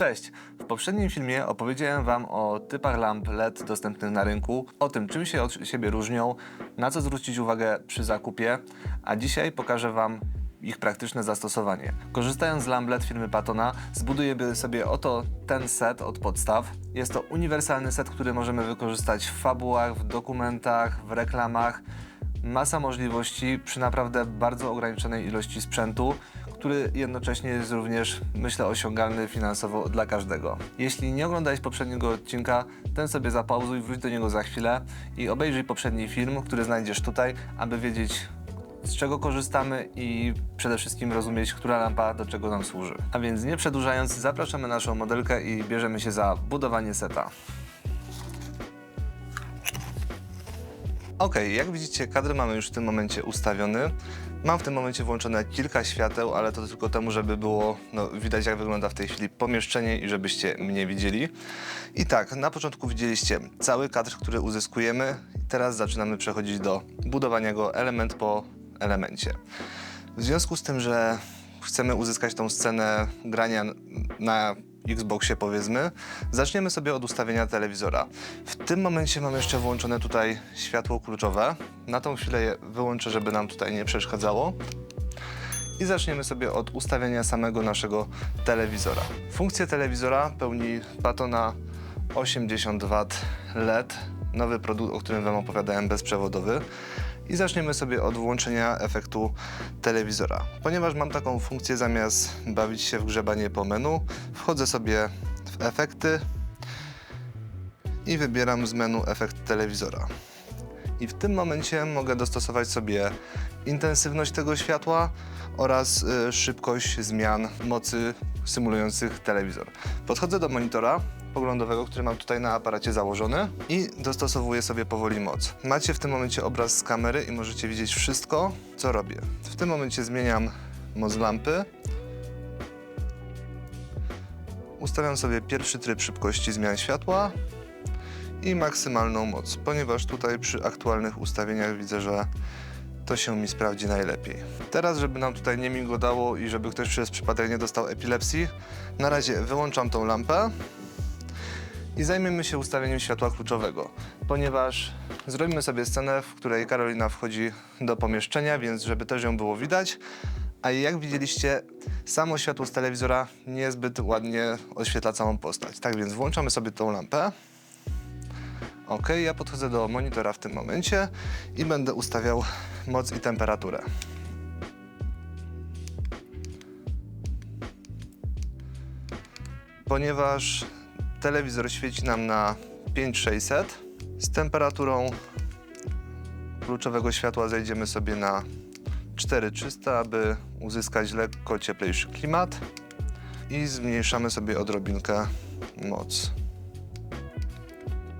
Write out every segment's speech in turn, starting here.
Cześć! W poprzednim filmie opowiedziałem Wam o typach lamp LED dostępnych na rynku, o tym czym się od siebie różnią, na co zwrócić uwagę przy zakupie, a dzisiaj pokażę Wam ich praktyczne zastosowanie. Korzystając z lamp LED firmy Patona, zbudujemy sobie oto ten set od podstaw. Jest to uniwersalny set, który możemy wykorzystać w fabułach, w dokumentach, w reklamach. Masa możliwości przy naprawdę bardzo ograniczonej ilości sprzętu, który jednocześnie jest również, myślę, osiągalny finansowo dla każdego. Jeśli nie oglądałeś poprzedniego odcinka, ten sobie zapauzuj, wróć do niego za chwilę i obejrzyj poprzedni film, który znajdziesz tutaj, aby wiedzieć, z czego korzystamy i przede wszystkim rozumieć, która lampa do czego nam służy. A więc nie przedłużając, zapraszamy naszą modelkę i bierzemy się za budowanie seta. Ok, jak widzicie, kadr mamy już w tym momencie ustawiony. Mam w tym momencie włączone kilka świateł, ale to tylko temu, żeby było no, widać, jak wygląda w tej chwili pomieszczenie i żebyście mnie widzieli. I tak, na początku widzieliście cały kadr, który uzyskujemy. Teraz zaczynamy przechodzić do budowania go element po elemencie. W związku z tym, że chcemy uzyskać tą scenę grania na Xboxie powiedzmy, zaczniemy sobie od ustawienia telewizora. W tym momencie mam jeszcze włączone tutaj światło kluczowe. Na tą chwilę je wyłączę, żeby nam tutaj nie przeszkadzało. I zaczniemy sobie od ustawienia samego naszego telewizora. Funkcję telewizora pełni Patona 80 W LED, nowy produkt, o którym Wam opowiadałem, bezprzewodowy. I zaczniemy sobie od włączenia efektu telewizora. Ponieważ mam taką funkcję, zamiast bawić się w grzebanie po menu, wchodzę sobie w efekty i wybieram z menu efekt telewizora. I w tym momencie mogę dostosować sobie intensywność tego światła oraz y, szybkość zmian mocy symulujących telewizor. Podchodzę do monitora poglądowego, który mam tutaj na aparacie założony i dostosowuję sobie powoli moc. Macie w tym momencie obraz z kamery i możecie widzieć wszystko, co robię. W tym momencie zmieniam moc lampy. Ustawiam sobie pierwszy tryb szybkości zmian światła i maksymalną moc, ponieważ tutaj przy aktualnych ustawieniach widzę, że to się mi sprawdzi najlepiej. Teraz, żeby nam tutaj nie migodało i żeby ktoś przez przypadek nie dostał epilepsji, na razie wyłączam tą lampę i zajmiemy się ustawieniem światła kluczowego, ponieważ zrobimy sobie scenę, w której Karolina wchodzi do pomieszczenia, więc żeby też ją było widać, a jak widzieliście, samo światło z telewizora niezbyt ładnie oświetla całą postać. Tak więc włączamy sobie tą lampę. Ok, ja podchodzę do monitora w tym momencie i będę ustawiał moc i temperaturę. Ponieważ telewizor świeci nam na 5600, z temperaturą kluczowego światła zejdziemy sobie na 4300, aby uzyskać lekko cieplejszy klimat i zmniejszamy sobie odrobinkę moc.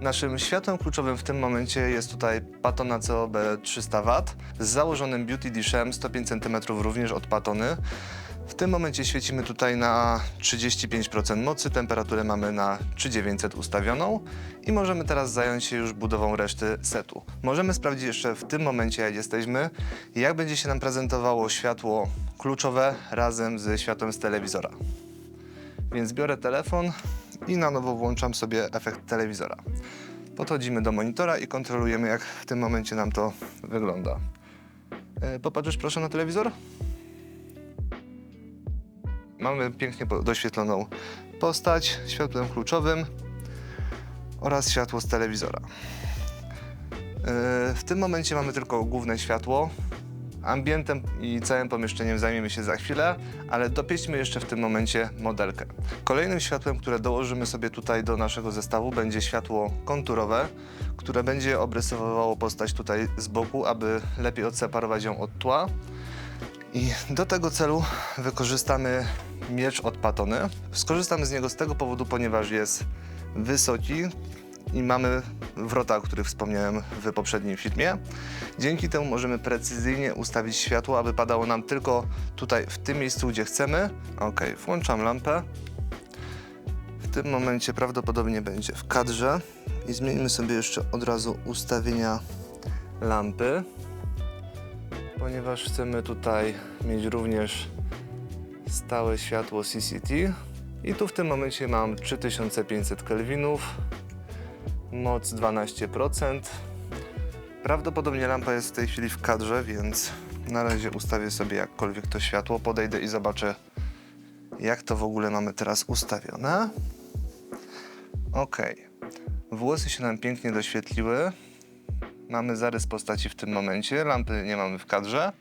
Naszym światłem kluczowym w tym momencie jest tutaj Patona COB 300 W z założonym Beauty Dishem 105 cm również od Patony. W tym momencie świecimy tutaj na 35% mocy, temperaturę mamy na 3900 ustawioną i możemy teraz zająć się już budową reszty setu. Możemy sprawdzić jeszcze w tym momencie, jak jesteśmy, jak będzie się nam prezentowało światło kluczowe razem ze światłem z telewizora. Więc biorę telefon i na nowo włączam sobie efekt telewizora. Podchodzimy do monitora i kontrolujemy, jak w tym momencie nam to wygląda. E, Popatrzysz proszę na telewizor? Mamy pięknie doświetloną postać światłem kluczowym oraz światło z telewizora. E, W tym momencie mamy tylko główne światło. Ambientem i całym pomieszczeniem zajmiemy się za chwilę, ale dopieśćmy jeszcze w tym momencie modelkę. Kolejnym światłem, które dołożymy sobie tutaj do naszego zestawu będzie światło konturowe, które będzie obrysowywało postać tutaj z boku, aby lepiej odseparować ją od tła. I do tego celu wykorzystamy miecz od Patony. Skorzystamy z niego z tego powodu, ponieważ jest wysoki i mamy wrota, o których wspomniałem w poprzednim filmie. Dzięki temu możemy precyzyjnie ustawić światło, aby padało nam tylko tutaj w tym miejscu, gdzie chcemy. Ok, włączam lampę. W tym momencie prawdopodobnie będzie w kadrze i zmienimy sobie jeszcze od razu ustawienia lampy ponieważ chcemy tutaj mieć również stałe światło CCT. I tu w tym momencie mam 3500 kelwinów, moc 12%. Prawdopodobnie lampa jest w tej chwili w kadrze, więc na razie ustawię sobie jakkolwiek to światło, podejdę i zobaczę jak to w ogóle mamy teraz ustawione. Ok. Włosy się nam pięknie doświetliły. Mamy zarys postaci w tym momencie, lampy nie mamy w kadrze.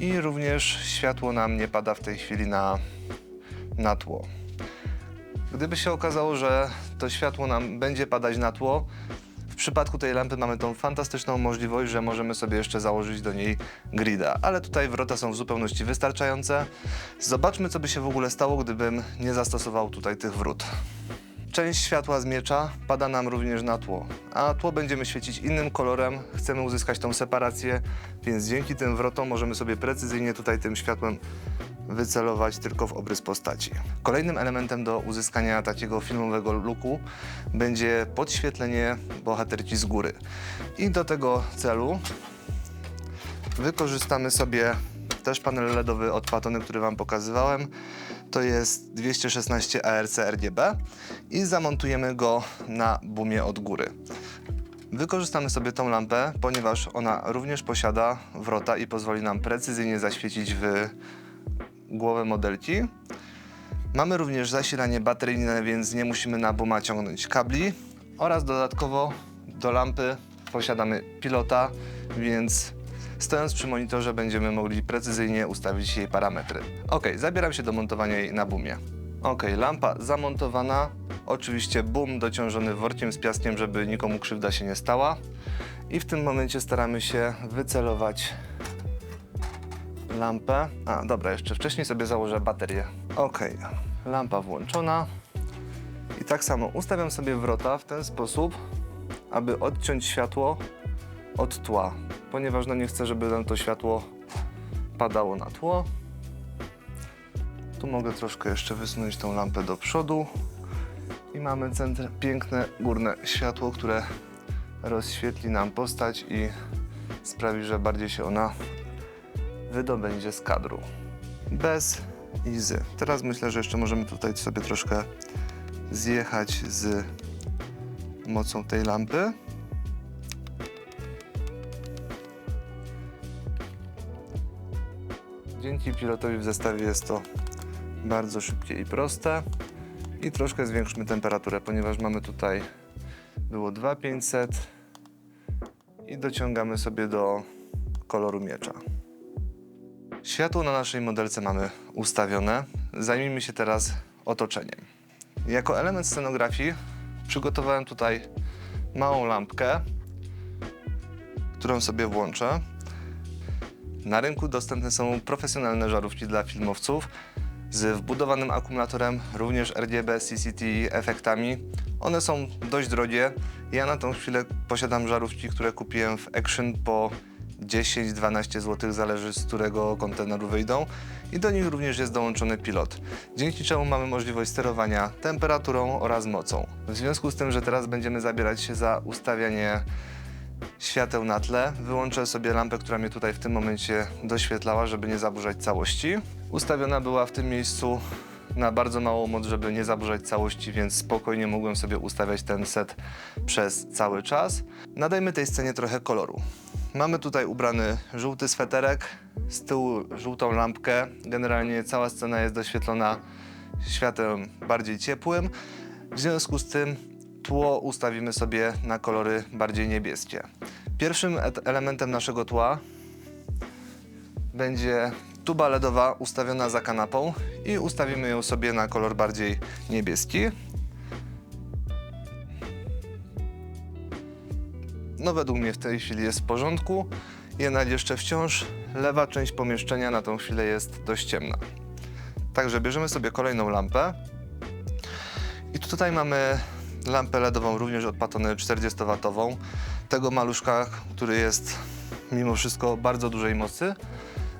I również światło nam nie pada w tej chwili na, na tło. Gdyby się okazało, że to światło nam będzie padać na tło, w przypadku tej lampy mamy tą fantastyczną możliwość, że możemy sobie jeszcze założyć do niej grida, ale tutaj wrota są w zupełności wystarczające. Zobaczmy, co by się w ogóle stało, gdybym nie zastosował tutaj tych wrót. Część światła z miecza pada nam również na tło, a tło będziemy świecić innym kolorem. Chcemy uzyskać tą separację, więc dzięki tym wrotom możemy sobie precyzyjnie tutaj tym światłem wycelować tylko w obrys postaci. Kolejnym elementem do uzyskania takiego filmowego looku będzie podświetlenie bohaterki z góry. I do tego celu wykorzystamy sobie też panel LEDowy od Patony, który Wam pokazywałem. To jest 216 ARC RGB i zamontujemy go na bumie od góry. Wykorzystamy sobie tą lampę, ponieważ ona również posiada wrota i pozwoli nam precyzyjnie zaświecić w głowę modelki. Mamy również zasilanie bateryjne, więc nie musimy na buma ciągnąć kabli oraz dodatkowo do lampy posiadamy pilota, więc stojąc przy monitorze będziemy mogli precyzyjnie ustawić jej parametry. Ok, zabieram się do montowania jej na bumie. Ok, lampa zamontowana. Oczywiście boom dociążony workiem z piaskiem, żeby nikomu krzywda się nie stała. I w tym momencie staramy się wycelować lampę. A, dobra, jeszcze wcześniej sobie założę baterię. Ok, lampa włączona. I tak samo ustawiam sobie wrota w ten sposób, aby odciąć światło od tła, ponieważ no nie chcę, żeby nam to światło padało na tło. Tu mogę troszkę jeszcze wysunąć tą lampę do przodu i mamy centr, piękne górne światło, które rozświetli nam postać i sprawi, że bardziej się ona wydobędzie z kadru. Bez izy. Teraz myślę, że jeszcze możemy tutaj sobie troszkę zjechać z mocą tej lampy. Dzięki pilotowi w zestawie jest to bardzo szybkie i proste. I troszkę zwiększmy temperaturę, ponieważ mamy tutaj było 2500 i dociągamy sobie do koloru miecza. Światło na naszej modelce mamy ustawione. Zajmijmy się teraz otoczeniem. Jako element scenografii przygotowałem tutaj małą lampkę, którą sobie włączę. Na rynku dostępne są profesjonalne żarówki dla filmowców z wbudowanym akumulatorem, również RGB, CCT efektami. One są dość drogie. Ja na tą chwilę posiadam żarówki, które kupiłem w Action po 10-12 zł, zależy z którego konteneru wyjdą. I do nich również jest dołączony pilot, dzięki czemu mamy możliwość sterowania temperaturą oraz mocą. W związku z tym, że teraz będziemy zabierać się za ustawianie świateł na tle. Wyłączę sobie lampę, która mnie tutaj w tym momencie doświetlała, żeby nie zaburzać całości. Ustawiona była w tym miejscu na bardzo małą moc, żeby nie zaburzać całości, więc spokojnie mogłem sobie ustawiać ten set przez cały czas. Nadajmy tej scenie trochę koloru. Mamy tutaj ubrany żółty sweterek, z tyłu żółtą lampkę. Generalnie cała scena jest doświetlona światłem bardziej ciepłym. W związku z tym tło ustawimy sobie na kolory bardziej niebieskie. Pierwszym elementem naszego tła będzie tuba LEDowa ustawiona za kanapą i ustawimy ją sobie na kolor bardziej niebieski. No według mnie w tej chwili jest w porządku, jednak jeszcze wciąż lewa część pomieszczenia na tą chwilę jest dość ciemna. Także bierzemy sobie kolejną lampę i tutaj mamy lampę LEDową również od Patony 40W. Tego maluszka, który jest mimo wszystko bardzo dużej mocy.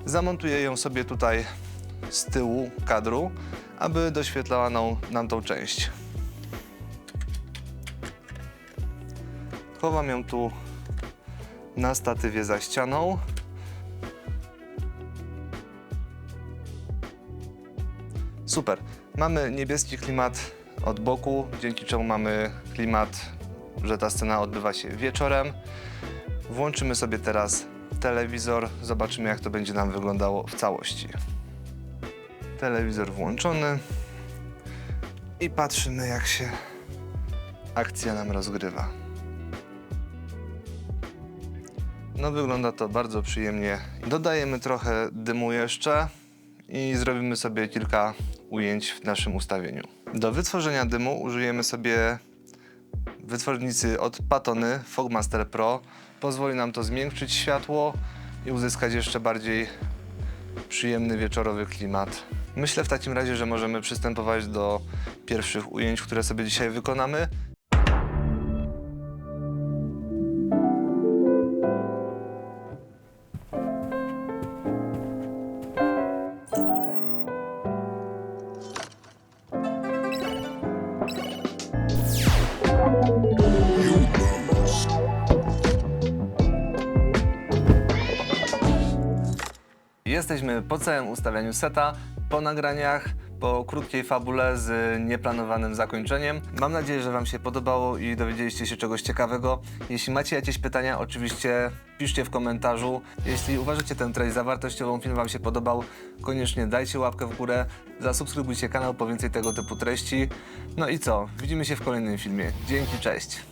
Zamontuję ją sobie tutaj z tyłu kadru, aby doświetlała nam, nam tą część. Chowam ją tu na statywie za ścianą. Super. Mamy niebieski klimat od boku, dzięki czemu mamy klimat, że ta scena odbywa się wieczorem. Włączymy sobie teraz telewizor, zobaczymy jak to będzie nam wyglądało w całości. Telewizor włączony i patrzymy jak się akcja nam rozgrywa. No wygląda to bardzo przyjemnie. Dodajemy trochę dymu jeszcze i zrobimy sobie kilka ujęć w naszym ustawieniu. Do wytworzenia dymu użyjemy sobie wytwornicy od Patony Fogmaster Pro. Pozwoli nam to zmiękczyć światło i uzyskać jeszcze bardziej przyjemny wieczorowy klimat. Myślę w takim razie, że możemy przystępować do pierwszych ujęć, które sobie dzisiaj wykonamy. Jesteśmy po całym ustawianiu seta, po nagraniach, po krótkiej fabule z nieplanowanym zakończeniem. Mam nadzieję, że Wam się podobało i dowiedzieliście się czegoś ciekawego. Jeśli macie jakieś pytania, oczywiście piszcie w komentarzu. Jeśli uważacie ten treść zawartościową, film Wam się podobał, koniecznie dajcie łapkę w górę, zasubskrybujcie kanał po więcej tego typu treści. No i co? Widzimy się w kolejnym filmie. Dzięki, cześć!